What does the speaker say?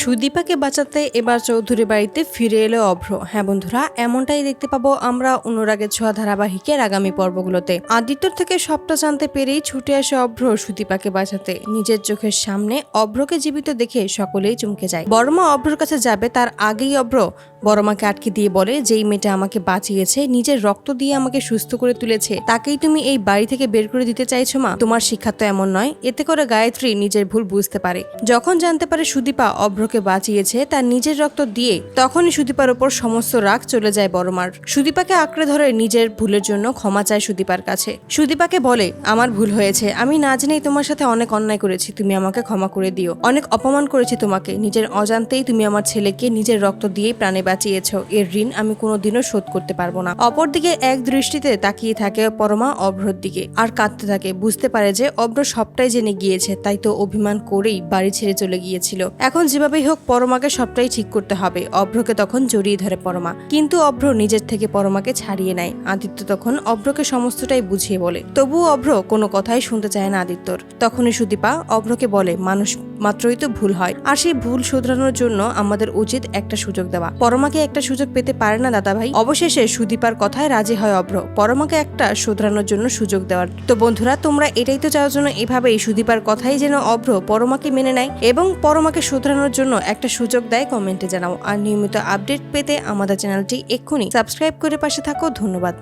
সুদীপাকে বাঁচাতে এবার চৌধুরী বাড়িতে ফিরে এলো অভ্র। হ্যাঁ বন্ধুরা, এমনটাই দেখতে পাবো আমরা অনুরাগের ছোঁয়া ধারাবাহিকের আগামী পর্বগুলোতে। আদিত্যর থেকে সবটা জানতে পেরেই ছুটে আসে অভ্র সুদীপাকে বাঁচাতে। নিজের চোখের সামনে অভ্রকে জীবিত দেখে সকলেই চমকে যায়। বর্মা অভ্রর কাছে যাবে, তার আগেই অভ্র বড়মাকে আটকে দিয়ে বলে, যেই মেয়েটা আমাকে বাঁচিয়েছে, নিজের রক্ত দিয়ে আমাকে সুস্থ করে তুলেছে, তাকেই তুমি এই বাড়ি থেকে বের করে দিতে চাইছো মা? তোমার শিক্ষা তো এমন নয়। এতে করে গায়ত্রী নিজের ভুল বুঝতে পারে। যখন জানতে পারে সুদীপা অভ্রকে বাঁচিয়েছে তার নিজের রক্ত দিয়ে, তখনই সুদীপার ওপর সমস্ত রাগ চলে যায় বড়মার সুদীপাকে আঁকড়ে ধরে নিজের ভুলের জন্য ক্ষমা চায় সুদীপার কাছে। সুদীপাকে বলে, আমার ভুল হয়েছে। আমি না জেনেই তোমার সাথে অনেক অন্যায় করেছি। তুমি আমাকে ক্ষমা করে দিও। অনেক অপমান করেছি তোমাকে। নিজের অজান্তেই তুমি আমার ছেলেকে নিজের রক্ত দিয়ে প্রাণে বাঁচিয়েছ এর ঋণ আমি কোনোদিনও শোধ করতে পারব না। অপরদিকে এক দৃষ্টিতে তাকিয়ে থাকে পরমা অভ্রর দিকে আর কাঁদতে থাকে। বুঝতে পারে যে অভ্র সবটাই জেনে গিয়েছে, তাই তো অভিমান করেই বাড়ি ছেড়ে চলে গিয়েছিল। এখন যেভাবেই হোক পরমাকে সবটাই ঠিক করতে হবে। অভ্রকে তখন জড়িয়ে ধরে পরমা। কিন্তু অভ্র নিজের থেকে পরমাকে ছাড়িয়ে নেয়। আদিত্য তখন অভ্রকে সমস্তটাই বুঝিয়ে বলে। তবুও অভ্র কোনো কথাই শুনতে চায় না আদিত্যর। তখনই সুদীপা অভ্রকে বলে, মানুষ মাত্রই তো ভুল হয়। আর সেই ভুল শুধরানোর জন্য আমাদের উচিত একটা সুযোগ দেওয়া। পরমাকে একটা সুযোগ পেতে পারে না দাদা ভাই অবশেষে সুদীপার কথায় রাজি হয় অভ্র। পরমাকে একটা শুধরানোর জন্য সুযোগ দেওয়ার। তো বন্ধুরা, তোমরা এটাই তো চাওয়ার জন্য এভাবেই সুদীপার কথাই যেন অভ্র পরমাকে মেনে নেয় এবং পরমাকে শুধরানোর জন্য একটা সুযোগ দেয় কমেন্টে জানাও। আর নিয়মিত আপডেট পেতে আমাদের চ্যানেলটি এক্ষুনি সাবস্ক্রাইব করে পাশে থাকো। ধন্যবাদ।